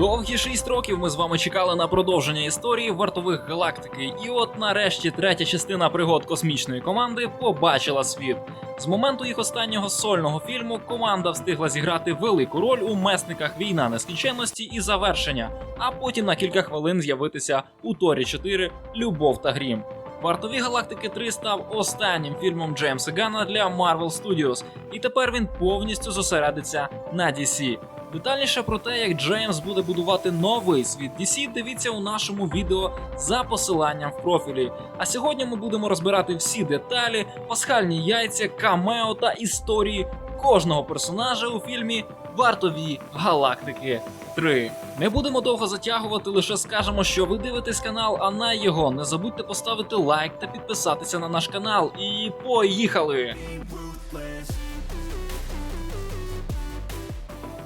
Довгі шість років ми з вами чекали на продовження історії вартових галактики, і от нарешті третя частина пригод космічної команди побачила світ. З моменту їх останнього сольного фільму команда встигла зіграти велику роль у месниках війна нескінченності і завершення, а потім на кілька хвилин з'явитися у Торі 4 Любов та Грім. Вартові галактики 3 став останнім фільмом Джеймса Ганна для Marvel Studios, і тепер він повністю зосередиться на DC. Детальніше про те, як Джеймс буде будувати новий світ DC, дивіться у нашому відео за посиланням в профілі. А сьогодні ми будемо розбирати всі деталі, пасхальні яйця, камео та історії кожного персонажа у фільмі Вартові галактики 3. Не будемо довго затягувати, лише скажемо, що ви дивитесь канал, а на його не забудьте поставити лайк та підписатися на наш канал. І поїхали!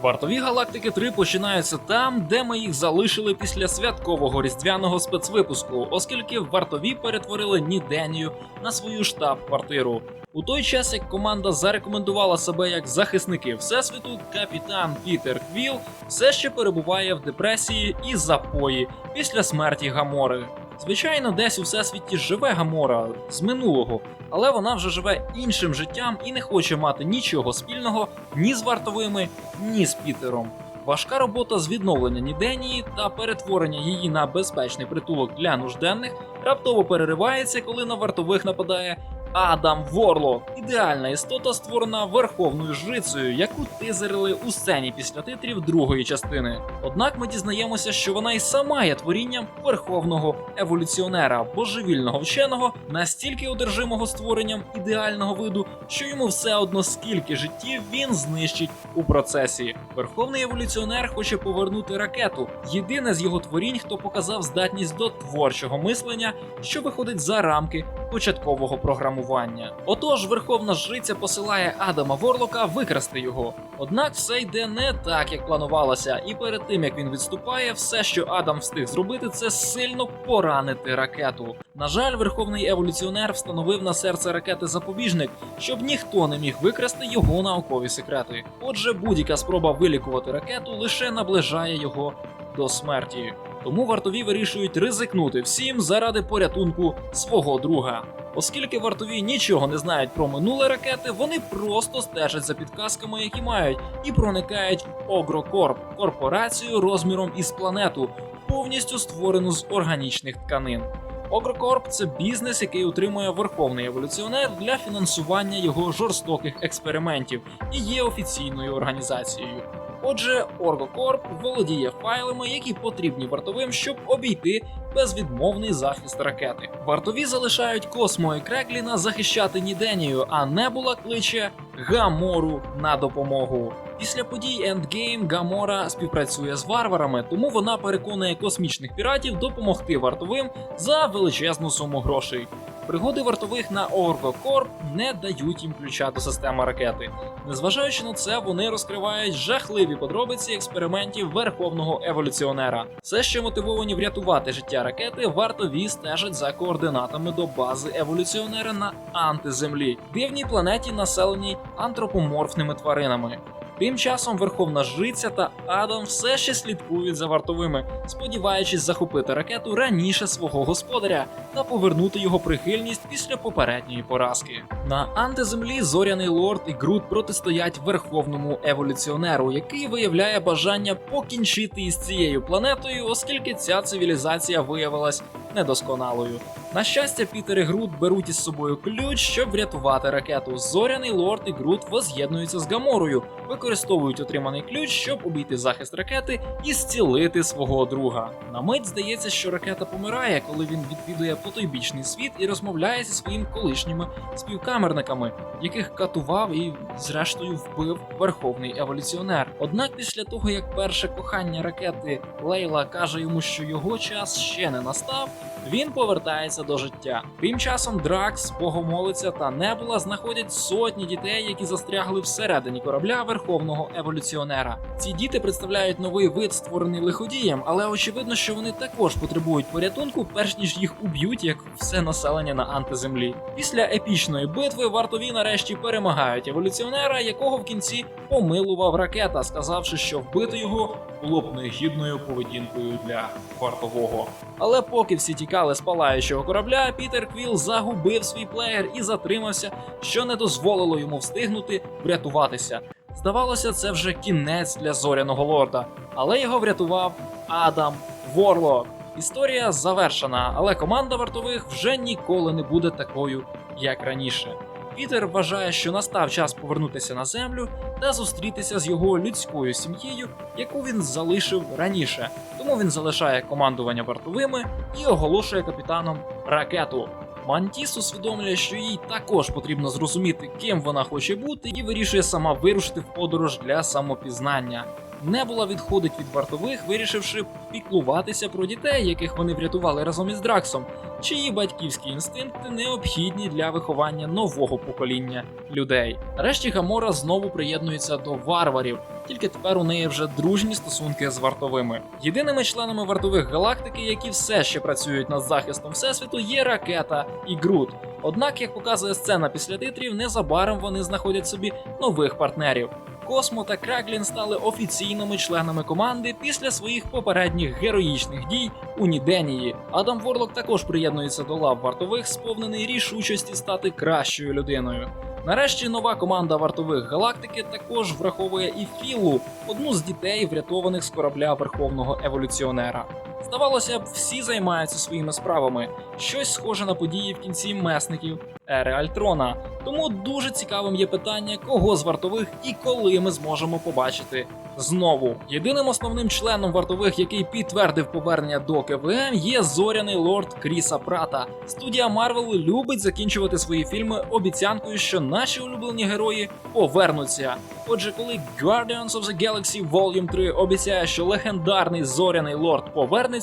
Вартові галактики 3 починаються там, де ми їх залишили після святкового різдвяного спецвипуску, оскільки вартові перетворили Ніденію на свою штаб-квартиру. У той час, як команда зарекомендувала себе як захисники всесвіту, капітан Пітер Квіл все ще перебуває в депресії і запої після смерті Гамори. Звичайно, десь у всесвіті живе Гамора з минулого, але вона вже живе іншим життям і не хоче мати нічого спільного ні з вартовими, ні з Пітером. Важка робота з відновлення Ніденії та перетворення її на безпечний притулок для нужденних раптово переривається, коли на вартових нападає Адам Ворлок, ідеальна істота, створена верховною жрицею, яку тизерили у сцені після титрів другої частини. Однак ми дізнаємося, що вона і сама є творінням верховного еволюціонера, божевільного вченого, настільки одержимого створенням ідеального виду, що йому все одно скільки життів він знищить у процесі. Верховний еволюціонер хоче повернути ракету. Єдине з його творінь, хто показав здатність до творчого мислення, що виходить за рамки початкового програмування. Отож, верховна жриця посилає Адама Ворлока викрасти його. Однак все йде не так, як планувалося, і перед тим як він відступає, все, що Адам встиг зробити, це сильно поранити ракету. На жаль, верховний еволюціонер встановив на серце ракети запобіжник, щоб ніхто не міг викрасти його наукові секрети. Отже, будь-яка спроба вилікувати ракету лише наближає його до смерті. Тому вартові вирішують ризикнути всім заради порятунку свого друга. Оскільки вартові нічого не знають про минуле ракети, вони просто стежать за підказками, які мають, і проникають Огрокорп корпорацію розміром із планету, повністю створену з органічних тканин. Огрокорп це бізнес, який утримує верховний еволюціонер для фінансування його жорстоких експериментів і є офіційною організацією. Отже, Оргокорп володіє файлами, які потрібні вартовим, щоб обійти безвідмовний захист ракети. Вартові залишають Космо і Крегліна захищати Ніденію, а Небула кличе Гамору на допомогу. Після подій Endgame Гамора співпрацює з варварами, тому вона переконує космічних піратів допомогти вартовим за величезну суму грошей. Пригоди вартових на Оргокорп не дають їм ключа до системи ракети. Незважаючи на це, вони розкривають жахливі подробиці експериментів верховного еволюціонера. Все ще мотивовані врятувати життя ракети, вартові стежать за координатами до бази еволюціонера на антиземлі, дивній планеті, населеній антропоморфними тваринами. Тим часом Верховна Жриця та Адам все ще слідкують за вартовими, сподіваючись захопити ракету раніше свого господаря та повернути його прихильність після попередньої поразки. На антиземлі зоряний лорд і Грут протистоять верховному еволюціонеру, який виявляє бажання покінчити із цією планетою, оскільки ця цивілізація виявилась недосконалою. На щастя, Пітер і Грут беруть із собою ключ, щоб врятувати ракету. Зоряний лорд і Грут воз'єднуються з Гаморою, використовують отриманий ключ, щоб обійти захист ракети і зцілити свого друга. На мить здається, що ракета помирає, коли він відвідує потойбічний світ і розмовляє зі своїми колишніми співкамерниками, яких катував і, зрештою, вбив верховний еволюціонер. Однак, після того як перше кохання ракети Лейла каже йому, що його час ще не настав, він повертається до життя. Тим часом Дракс, Богомолиця та Небула знаходять сотні дітей, які застрягли всередині корабля верховного еволюціонера. Ці діти представляють новий вид, створений лиходієм, але очевидно, що вони також потребують порятунку, перш ніж їх уб'ють, як все населення на антиземлі. Після епічної битви вартові нарешті перемагають еволюціонера, якого в кінці помилував ракета, сказавши, що вбити його було б негідною поведінкою для вартового. Але поки всі тікали з палаючого корабля, Пітер Квіл загубив свій плеєр і затримався, що не дозволило йому встигнути врятуватися. Здавалося, це вже кінець для зоряного лорда, але його врятував Адам Ворлок. Історія завершена, але команда вартових вже ніколи не буде такою, як раніше. Пітер вважає, що настав час повернутися на землю та зустрітися з його людською сім'єю, яку він залишив раніше. Тому він залишає командування вартовими і оголошує капітаном ракету. Мантіс усвідомлює, що їй також потрібно зрозуміти, ким вона хоче бути, і вирішує сама вирушити в подорож для самопізнання. Небула відходить від вартових, вирішивши піклуватися про дітей, яких вони врятували разом із Драксом, чиї батьківські інстинкти необхідні для виховання нового покоління людей. Нарешті Гамора знову приєднується до варварів, тільки тепер у неї вже дружні стосунки з вартовими. Єдиними членами вартових галактики, які все ще працюють над захистом всесвіту, є ракета і Грут. Однак, як показує сцена після титрів, незабаром вони знаходять собі нових партнерів. Космо та Краглін стали офіційними членами команди після своїх попередніх героїчних дій у Ніденії. Адам Ворлок також приєднується до лав вартових, сповнений рішучості стати кращою людиною. Нарешті нова команда вартових галактики також враховує і Філу, одну з дітей, врятованих з корабля верховного еволюціонера. Здавалося б, всі займаються своїми справами. Щось схоже на події в кінці месників ери Альтрона. Тому дуже цікавим є питання, кого з вартових і коли ми зможемо побачити знову. Єдиним основним членом вартових, який підтвердив повернення до КВМ, є зоряний лорд Кріса Прата. Студія Марвел любить закінчувати свої фільми обіцянкою, що наші улюблені герої повернуться. Отже, коли Guardians of the Galaxy Volume 3 обіцяє, що легендарний зоряний лорд повернеться,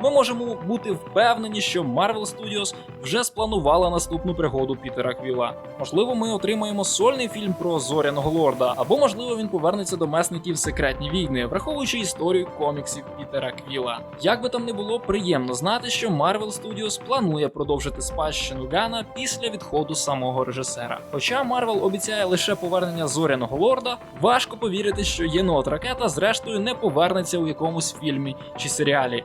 ми можемо бути впевнені, що Marvel Studios вже спланувала наступну пригоду Пітера Квіла. Можливо, ми отримаємо сольний фільм про зоряного лорда, або можливо він повернеться до месників секретні війни, враховуючи історію коміксів Пітера Квіла. Як би там не було, приємно знати, що Marvel Studios планує продовжити спадщину Гана після відходу самого режисера. Хоча Marvel обіцяє лише повернення зоряного лорда, важко повірити, що єнот ракета зрештою не повернеться у якомусь фільмі чи серіалі.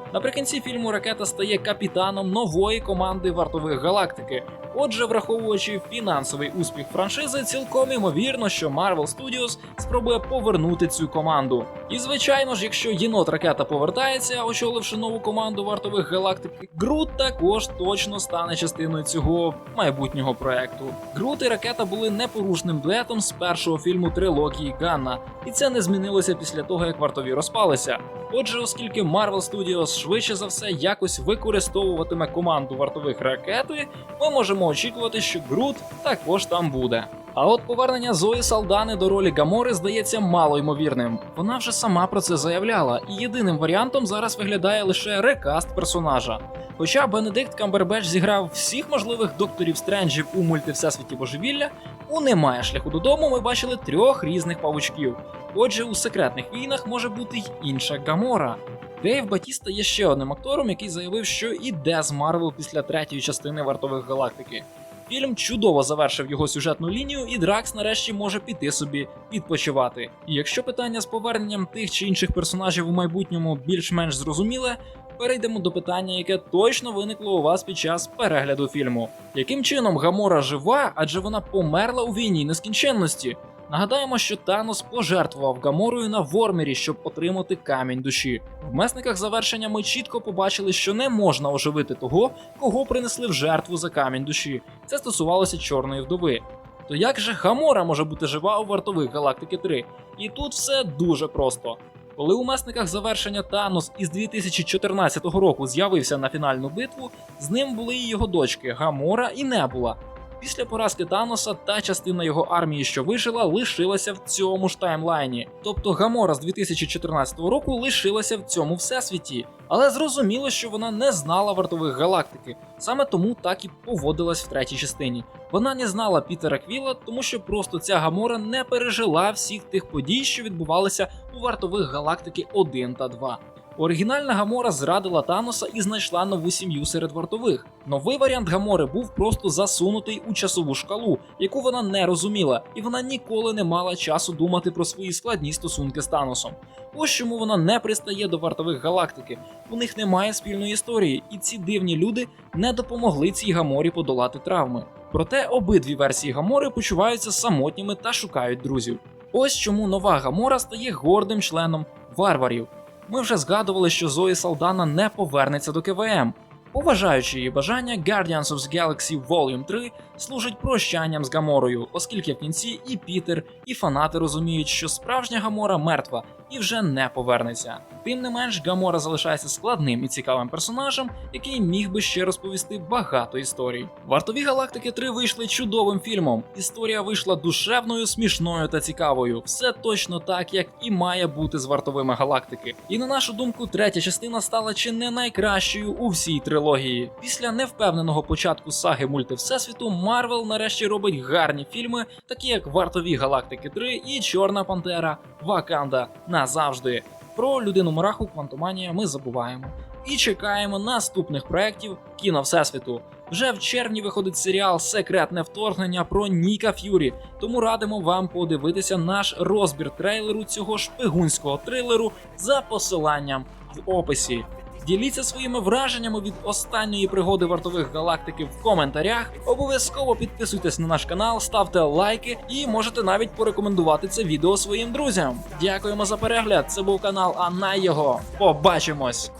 Наприкінці фільму ракета стає капітаном нової команди вартових галактики. Отже, враховуючи фінансовий успіх франшизи, цілком імовірно, що Marvel Studios спробує повернути цю команду. І звичайно ж, якщо єнот ракета повертається, очоливши нову команду вартових галактики, Грут також точно стане частиною цього майбутнього проекту. Грут і ракета були непорушним дуетом з першого фільму трилогії Ганна, і це не змінилося після того, як вартові розпалися. Отже, оскільки Marvel Studios швидше за все якось використовуватиме команду вартових ракети, ми можемо очікувати, що Грут також там буде. А от повернення Зої Салдани до ролі Гамори здається мало ймовірним. Вона вже сама про це заявляла, і єдиним варіантом зараз виглядає лише рекаст персонажа. Хоча Бенедикт Камбербеч зіграв всіх можливих докторів Стренджів у мульти Всесвіті Божевілля, у немає шляху додому ми бачили трьох різних павучків. Отже, у секретних війнах може бути й інша Гамора. Дейв Батіста є ще одним актором, який заявив, що іде з Марвел після третьої частини вартових галактики. Фільм чудово завершив його сюжетну лінію, і Дракс нарешті може піти собі відпочивати. І якщо питання з поверненням тих чи інших персонажів у майбутньому більш-менш зрозуміле, перейдемо до питання, яке точно виникло у вас під час перегляду фільму. Яким чином Гамора жива, адже вона померла у війні нескінченності? Нагадаємо, що Танос пожертвував Гаморою на Вормері, щоб отримати камінь душі. В месниках завершення ми чітко побачили, що не можна оживити того, кого принесли в жертву за камінь душі. Це стосувалося чорної вдови. То як же Гамора може бути жива у вартових Галактики 3? І тут все дуже просто. Коли у месниках завершення Танос із 2014 року з'явився на фінальну битву, з ним були і його дочки Гамора і Небула. Після поразки Таноса та частина його армії, що вижила, лишилася в цьому ж таймлайні. Тобто Гамора з 2014 року лишилася в цьому всесвіті. Але зрозуміло, що вона не знала вартових галактики, саме тому так і поводилась в третій частині. Вона не знала Пітера Квіла, тому що просто ця Гамора не пережила всіх тих подій, що відбувалися у вартових галактики 1 та 2. Оригінальна Гамора зрадила Таноса і знайшла нову сім'ю серед вартових. Новий варіант Гамори був просто засунутий у часову шкалу, яку вона не розуміла, і вона ніколи не мала часу думати про свої складні стосунки з Таносом. Ось чому вона не пристає до вартових галактики. У них немає спільної історії, і ці дивні люди не допомогли цій Гаморі подолати травми. Проте обидві версії Гамори почуваються самотніми та шукають друзів. Ось чому нова Гамора стає гордим членом варварів. Ми вже згадували, що Зої Салдана не повернеться до КВМ. Поважаючи її бажання, Guardians of the Galaxy Volume 3 служить прощанням з Гаморою, оскільки в кінці і Пітер, і фанати розуміють, що справжня Гамора мертва і вже не повернеться. Тим не менш, Гамора залишається складним і цікавим персонажем, який міг би ще розповісти багато історій. Вартові галактики 3 вийшли чудовим фільмом. Історія вийшла душевною, смішною та цікавою. Все точно так, як і має бути з вартовими галактики. І на нашу думку, третя частина стала чи не найкращою у всій трилогії. Після невпевненого початку саги мульти Всесвіту Марвел нарешті робить гарні фільми, такі як Вартові Галактики 3 і Чорна Пантера Ваканда назавжди. Про людину Мураху Квантоманія ми забуваємо. І чекаємо наступних проєктів кіно Всесвіту. Вже в червні виходить серіал Секретне вторгнення про Ніка Ф'юрі, тому радимо вам подивитися наш розбір трейлеру цього шпигунського трилеру за посиланням в описі. Діліться своїми враженнями від останньої пригоди вартових галактики в коментарях. Обов'язково підписуйтесь на наш канал, ставте лайки і можете навіть порекомендувати це відео своїм друзям. Дякуємо за перегляд. Це був канал Анна його. Побачимось!